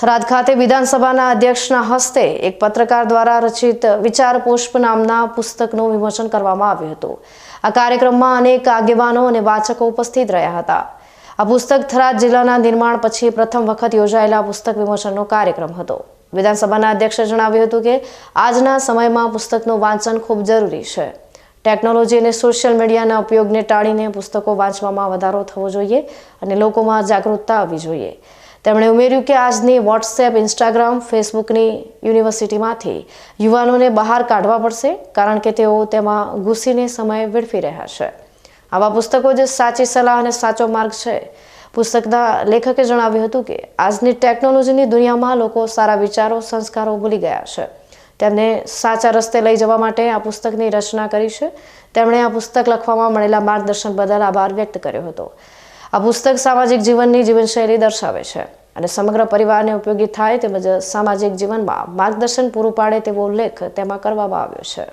થરાદ ખાતે વિધાનસભાના અધ્યક્ષના હસ્તે એક પત્રકાર દ્વારા રચિત વિચાર પુષ્પ નામના પુસ્તકનું વિમોચન કરવામાં આવ્યું હતું. આ કાર્યક્રમમાં અનેક આગેવાનો અને વાચકો ઉપસ્થિત રહ્યા હતા. આ પુસ્તક થરાદ જિલ્લાના નિર્માણ પછી પ્રથમ વખત યોજાયેલા પુસ્તક વિમોચનનો કાર્યક્રમ હતો. વિધાનસભાના અધ્યક્ષે જણાવ્યું હતું કે, આજના સમયમાં પુસ્તકનું વાંચન ખૂબ જરૂરી છે. ટેકનોલોજી અને સોશિયલ મીડિયાના ઉપયોગને ટાળીને પુસ્તકો વાંચવામાં વધારો થવો જોઈએ અને લોકોમાં જાગૃતતા આવવી જોઈએ. તેમણે ઉમેર્યું કે આજની વોટ્સએપ ઇન્સ્ટાગ્રામ ફેસબુકની યુનિવર્સિટીમાંથી યુવાનોને બહાર કાઢવા પડશે કારણ કે તેઓ તેમાં ઘૂસીને સમય વેડફી રહ્યા છે. આવા પુસ્તકો જે સાચી સલાહ અને સાચો માર્ગ છે. પુસ્તકના લેખકે જણાવ્યું હતું કે આજની ટેકનોલોજીની દુનિયામાં લોકો સારા વિચારો, સંસ્કારો ભૂલી ગયા છે. તેમને સાચા રસ્તે લઈ જવા માટે આ પુસ્તકની રચના કરી છે. તેમણે આ પુસ્તક લખવામાં મળેલા માર્ગદર્શન બદલ આભાર વ્યક્ત કર્યો હતો. આ પુસ્તક સામાજિક જીવનની જીવનશૈલી દર્શાવે છે અને સમગ્ર પરિવારને ઉપયોગી થાય તેમજ સામાજિક જીવનમાં માર્ગદર્શન પૂરું પાડે તેવો ઉલ્લેખ તેમાં કરવામાં આવ્યો છે.